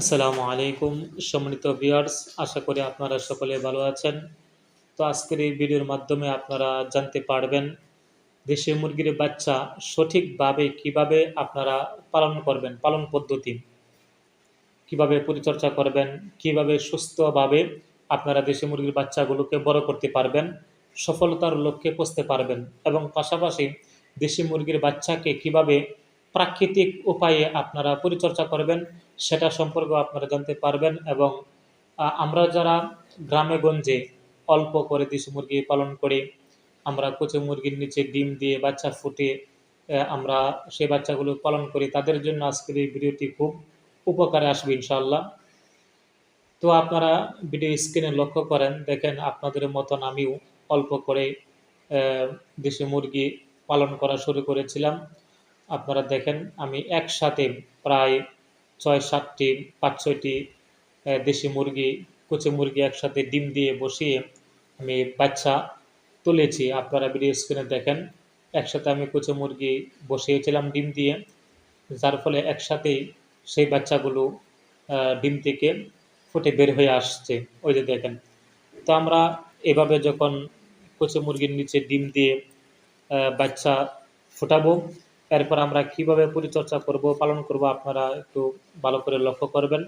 আসসালামু আলাইকুম, সম্মানিত ভিউয়ার্স আশা করি আপনারা সকলে ভালো আছেন। তো আজকের এই ভিডিওর মাধ্যমে আপনারা জানতে পারবেন, দেশি মুরগির বাচ্চা সঠিকভাবে কীভাবে আপনারা পালন করবেন, পালন পদ্ধতি। কীভাবে পরিচর্যা করবেন, কীভাবে সুস্থভাবে আপনারা দেশি মুরগির বাচ্চাগুলোকে বড় করতে পারবেন, সফলতার লক্ষ্যে পৌঁছতে পারবেন এবং পাশাপাশি দেশি মুরগির বাচ্চাকে কীভাবে প্রাকৃতিক উপায়ে আপনারা পরিচর্যা করবেন সেটা সম্পর্কেও আপনারা জানতে পারবেন এবং আমরা যারা গ্রামে গঞ্জে অল্প করে দেশি মুরগি পালন করি আমরা কচু মুরগির নিচে ডিম দিয়ে বাচ্চা ফুটে আহ, আমরা সেই বাচ্চাগুলো পালন করি তাদের জন্য আজকের এই ভিডিওটি খুব উপকারে আসবে ইনশাল্লাহ তো আপনারা ভিডিও স্ক্রিনে লক্ষ্য করেন দেখেন আপনাদের মতন আমিও অল্প করে দেশি মুরগি পালন করা শুরু করেছিলাম। আপনারা দেখেন আমি একসাথে প্রায় ছয়, সাতটি, পাঁচ, ছয়টি দেশি মুরগি, কুচি মুরগি একসাথে ডিম দিয়ে বসিয়ে আমি বাচ্চা তুলেছি। আপনারা ভিডিও স্ক্রিনে দেখেন, একসাথে আমি কুচি মুরগি বসিয়েছিলাম ডিম দিয়ে, যার ফলে একসাথেই সেই বাচ্চাগুলো ডিম থেকে ফুটে বের হয়ে আসছে। ওই যে দেখেন। তো আমরা এভাবে যখন কচি মুরগির নিচে ডিম দিয়ে বাচ্চা ফোটাবো এরপর আমরা কীভাবে পরিচর্যা করব, পালন করব, আপনারা একটু ভালো করে লক্ষ্য করবেন।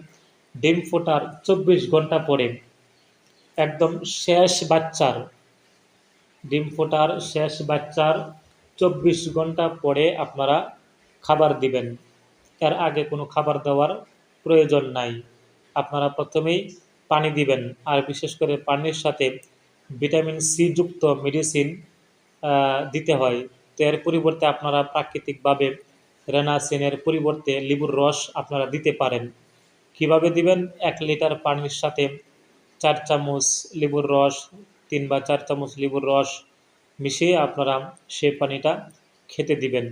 ডিম ফোটার চব্বিশ ঘণ্টা পরে একদম শেষ বাচ্চার, ডিম ফোটার শেষ বাচ্চার চব্বিশ ঘণ্টা পরে আপনারা খাবার দিবেন। এর আগে কোনো খাবার দেওয়ার প্রয়োজন নাই। আপনারা প্রথমেই পানি দিবেন, আর বিশেষ করে পানির সাথে ভিটামিন সি যুক্ত মেডিসিন দিতে হয়। তো এর পরিবর্তে আপনারা প্রাকৃতিকভাবে রেনাসিনের পরিবর্তে লেবুর রস আপনারা দিতে পারেন। কীভাবে দিবেন? এক লিটার পানির সাথে চার চামচ লেবুর রস, তিন বা চার চামচ লেবুর রস মিশিয়ে আপনারা সেই পানিটা খেতে দিবেন।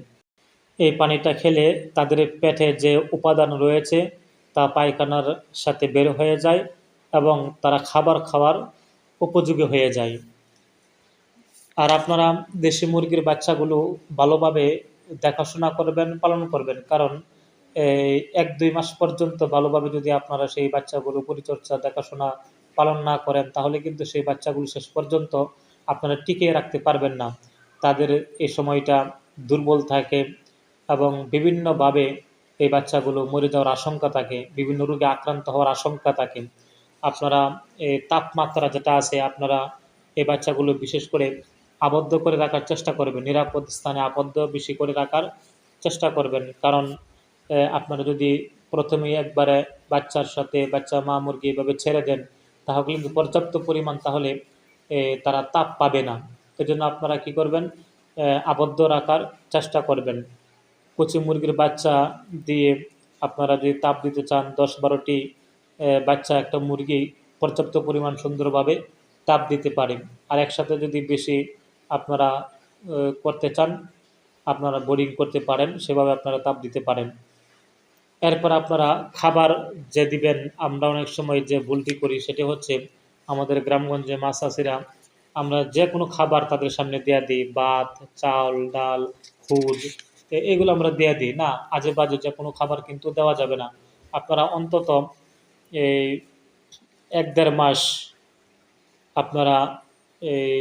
এই পানিটা খেলে তাদের পেটে যে উপাদান রয়েছে তা পায়খানার সাথে বের হয়ে যায় এবং তারা খাবার খাওয়ার উপযোগী হয়ে যায়। আর আপনারা দেশি মুরগির বাচ্চাগুলো ভালোভাবে দেখাশোনা করবেন, পালন করবেন। কারণ এক দুই মাস পর্যন্ত ভালোভাবে যদি আপনারা সেই বাচ্চাগুলো পরিচর্যা, দেখাশোনা পালন না করেন, তাহলে কিন্তু সেই বাচ্চাগুলো শেষ পর্যন্ত আপনারা টিকিয়ে রাখতে পারবেন না। তাদের এই সময়টা দুর্বল থাকে এবং বিভিন্নভাবে এই বাচ্চাগুলো মরে যাওয়ার আশঙ্কা থাকে, বিভিন্ন রোগে আক্রান্ত হওয়ার আশঙ্কা থাকে। আপনারা তাপমাত্রা যেটা আছে, আপনারা এই বাচ্চাগুলো বিশেষ করে আবদ্ধ করে রাখার চেষ্টা করবেন, নিরাপদ স্থানে আবদ্ধ বেশি করে রাখার চেষ্টা করবেন। কারণ আপনারা যদি প্রথমেই একবারে বাচ্চার সাথে বাচ্চা, মা, মুরগি এভাবে ছেড়ে দেন, তাহলে কিন্তু পর্যাপ্ত পরিমাণ তাহলে তারা তাপ পাবে না। এজন্য আপনারা কি করবেন? আবদ্ধ রাখার চেষ্টা করবেন। কচি মুরগির বাচ্চা দিয়ে আপনারা যদি তাপ দিতে চান, দশ বারোটি বাচ্চা, একটা মুরগি পর্যাপ্ত পরিমাণ সুন্দরভাবে তাপ দিতে পারে। আর একসাথে যদি বেশি আপনারা করতে চান, আপনারা বোরিং করতে পারেন, সেভাবে আপনারা তাপ দিতে পারেন। এরপর আপনারা খাবার যে দিবেন, আমরা অনেক সময় যে ভুলটি করি, সেটি হচ্ছে আমাদের গ্রামগঞ্জে মাছ চাষিরা আমরা যে কোনো খাবার তাদের সামনে দেয়া দিই, ভাত, চাল, ডাল খুদ এগুলো আমরা দেয়া দিই। না আজে বাজে যে কোনো খাবার কিন্তু দেওয়া যাবে না। আপনারা অন্তত এই এক দেড় মাস আপনারা এই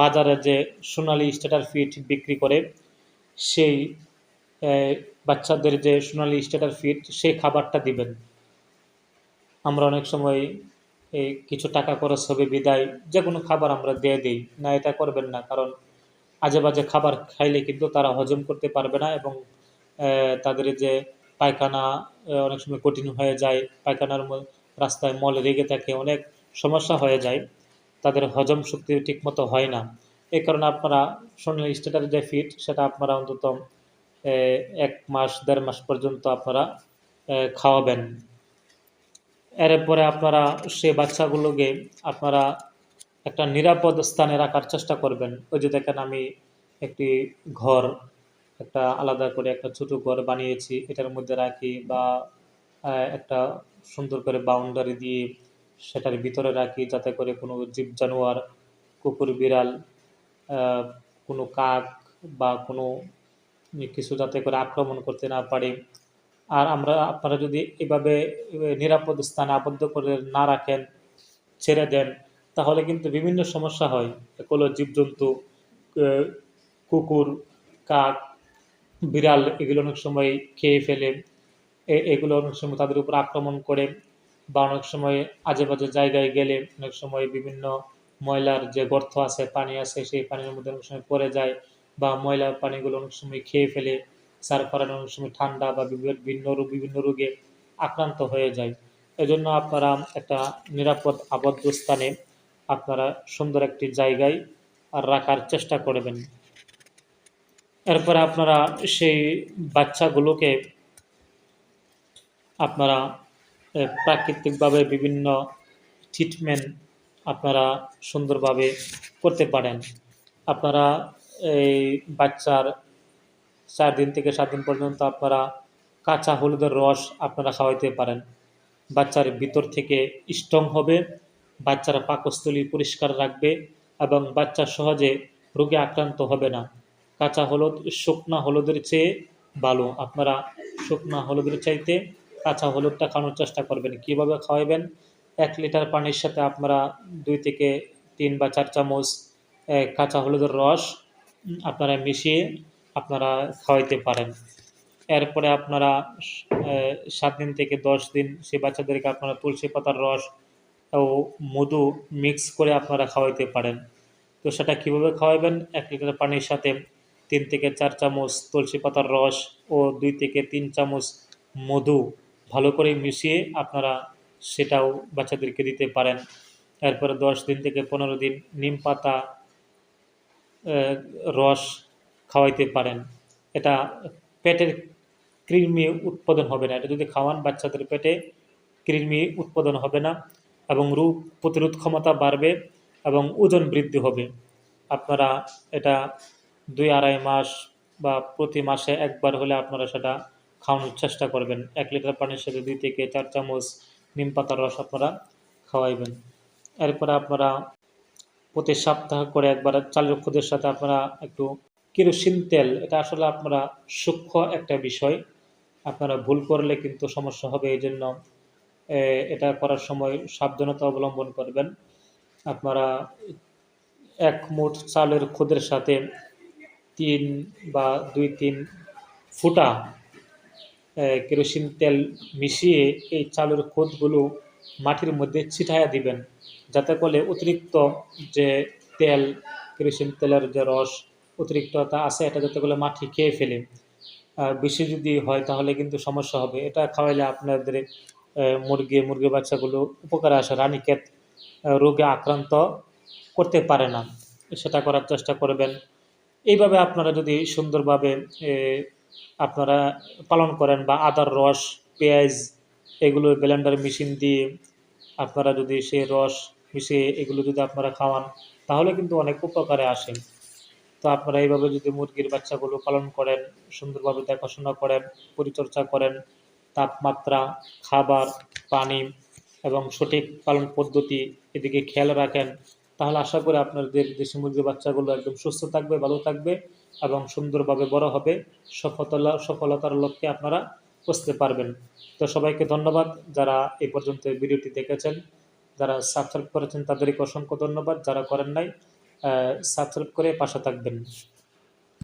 বাজারে যে সোনালি স্টেটার ফিড বিক্রি করে, সেই বাচ্চাদের যে সোনালি স্টেটার ফিড সেই খাবারটা দিবেন। আমরা অনেক সময় এই কিছু টাকা খরচ হবে, বিদায় যে কোনো খাবার আমরা দিয়ে দিই। না, এটা করবেন না, কারণ আজে বাজে খাবার খাইলে কিন্তু তারা হজম করতে পারবে না এবং তাদের যে পায়খানা অনেক সময় কঠিন হয়ে যায়, পায়খানার রাস্তায় মল রেগে থাকে, অনেক সমস্যা হয়ে যায়। তাদের হজম শক্তি ঠিকমতো হয় না। এই কারণে আপনারা সোনালি স্টেটার যে ফিট সেটা আপনারা অন্তত এক মাস, দেড় মাস পর্যন্ত আপনারা খাওয়াবেন। এরপরে আপনারা সে বাচ্চাগুলোকে আপনারা একটা নিরাপদ স্থানে রাখার চেষ্টা করবেন। ওই যে দেখেন আমি একটি ঘর, একটা আলাদা করে একটা ছোট ঘর বানিয়েছি। এটার মধ্যে রাখি বা একটা সুন্দর করে বাউন্ডারি দিয়ে সেটার ভিতরে রাখি যাতে করে কোনো জীব জানোয়ার, কুকুর, বিড়াল কোনো কাক বা কোনো কিছু যাতে করে আক্রমণ করতে না পারে। আর আমরা, আপনারা যদি এভাবে নিরাপদ স্থানে আবদ্ধ করে না রাখেন, ছেড়ে দেন, তাহলে কিন্তু বিভিন্ন সমস্যা হয়। এগুলো জীবজন্তু কুকুর, কাক, বিড়াল, এগুলো অনেক সময় খেয়ে ফেলে। এগুলো অনেক সময় তাদের উপর আক্রমণ করে। বা অনেক সময় আজে বাজে জায়গায় গেলে অনেক সময় বিভিন্ন ময়লার যে গর্ত আছে, পানি আছে, সেই পানির মধ্যে অনেক সময় পড়ে যায় বা ময়লার পানিগুলো অনেক সময় খেয়ে ফেলে। যার কারণে অনেক সময় ঠান্ডা বা বিভিন্ন রোগ, বিভিন্ন রোগে আক্রান্ত হয়ে যায়। এজন্য আপনারা একটা নিরাপদ আবদ্ধ স্থানে আপনারা সুন্দর একটি জায়গায় রাখার চেষ্টা করবেন। এরপরে আপনারা সেই বাচ্চাগুলোকে আপনারা প্রাকৃতিকভাবে বিভিন্ন ট্রিটমেন্ট আপনারা সুন্দরভাবে করতে পারেন। আপনারা এই বাচ্চার চার দিন থেকে সাত দিন পর্যন্ত আপনারা কাঁচা হলুদের রস আপনারা খাওয়াইতে পারেন। বাচ্চার ভিতর থেকে স্ট্রং হবে, বাচ্চারা পাকস্থলী পরিষ্কার রাখবে এবং বাচ্চা সহজে রোগে আক্রান্ত হবে না। কাঁচা হলুদ শুকনা হলুদের চেয়ে ভালো। আপনারা শুকনা হলুদের চাইতে কাঁচা হলুদটা খাওয়ানোর চেষ্টা করবেন। কীভাবে খাওয়াবেন? এক লিটার পানির সাথে আপনারা দুই থেকে তিন বা চার চামচ কাঁচা হলুদের রস আপনারা মিশিয়ে আপনারা খাওয়াইতে পারেন। এরপরে আপনারা সাত দিন থেকে দশ দিন সেই বাচ্চাদেরকে আপনারা তুলসী পাতার রস ও মধু মিক্স করে আপনারা খাওয়াইতে পারেন। তো সেটা কীভাবে খাওয়াবেন? এক লিটার পানির সাথে তিন থেকে চার চামচ তুলসী পাতার রস ও দুই থেকে তিন চামচ মধু ভালো করে মিশিয়ে আপনারা সেটাও বাচ্চাদেরকে দিতে পারেন। এরপরে দশ দিন থেকে পনেরো দিন নিম পাতা রস খাওয়াইতে পারেন। এটা পেটের কৃমি উৎপাদন হবে না। এটা যদি খাওয়ান বাচ্চাদের পেটে, কৃমি উৎপাদন হবে না এবং রোগ প্রতিরোধ ক্ষমতা বাড়বে এবং ওজন বৃদ্ধি হবে। আপনারা এটা দুই আড়াই মাস বা প্রতি মাসে একবার হলে আপনারা সেটা খাওয়ানোর চেষ্টা করবেন। এক লিটার পানির সাথে দুই থেকে চার চামচ নিম পাতার রস আপনারা খাওয়াইবেন। এরপরে আপনারা প্রতি সপ্তাহ করে একবার চালের খুদের সাথে আপনারা একটু কেরোসিন তেল, এটা আসলে আপনারা সূক্ষ্ম একটা বিষয়। আপনারা ভুল করলে কিন্তু সমস্যা হবে, এই জন্য এটা করার সময় সাবধানতা অবলম্বন করবেন। আপনারা এক মুঠ চালের খুদের সাথে তিন বা দুই, তিন ফুটা কেরোসিন তেল মিশিয়ে এই চালুর খুদগুলো মাটির মধ্যে ছিটাইয়া দিবেন। যাতে করে অতিরিক্ত যে তেল, কেরোসিন তেলের যে রস অতিরিক্ততা আছে, এটা যাতে করে মাটি খেয়ে ফেলে। বেশি যদি হয় তাহলে কিন্তু সমস্যা হবে। এটা খাওয়াইলে আপনাদের মুরগি মুরগি বাচ্চাগুলো উপকারে আসে, রানীক্ষেত রোগে আক্রান্ত করতে পারে না। সেটা করার চেষ্টা করবেন। এইভাবে আপনারা যদি সুন্দরভাবে আপনারা পালন করেন বা আদার রস, পেঁয়াজ এগুলো ব্লেন্ডার মেশিন দিয়ে আপনারা যদি সেই রস মিশিয়ে এগুলো যদি আপনারা খাওয়ান, তাহলে কিন্তু অনেক উপকারে আসে। তো আপনারা এইভাবে যদি মুরগির বাচ্চাগুলো পালন করেন, সুন্দরভাবে দেখাশোনা করেন, পরিচর্যা করেন, তাপমাত্রা, খাবার, পানি এবং সঠিক পালন পদ্ধতি এদিকে খেয়াল রাখেন তাহলে আশা করি আপনাদের দেশি মুরগির বাচ্চাগুলো একদম সুস্থ থাকবে, ভালো থাকবে এবং সুন্দরভাবে বড় হবে। সফলতা, সফলতার লক্ষ্যে আপনারা পৌঁছতে পারবেন। তো সবাইকে ধন্যবাদ যারা এ পর্যন্ত ভিডিওটি দেখেছেন। যারা সাবস্ক্রাইব করেছেন তাদেরকে অসংখ্য ধন্যবাদ। যারা করেন নাই সাবস্ক্রাইব করে পাশে থাকবেন।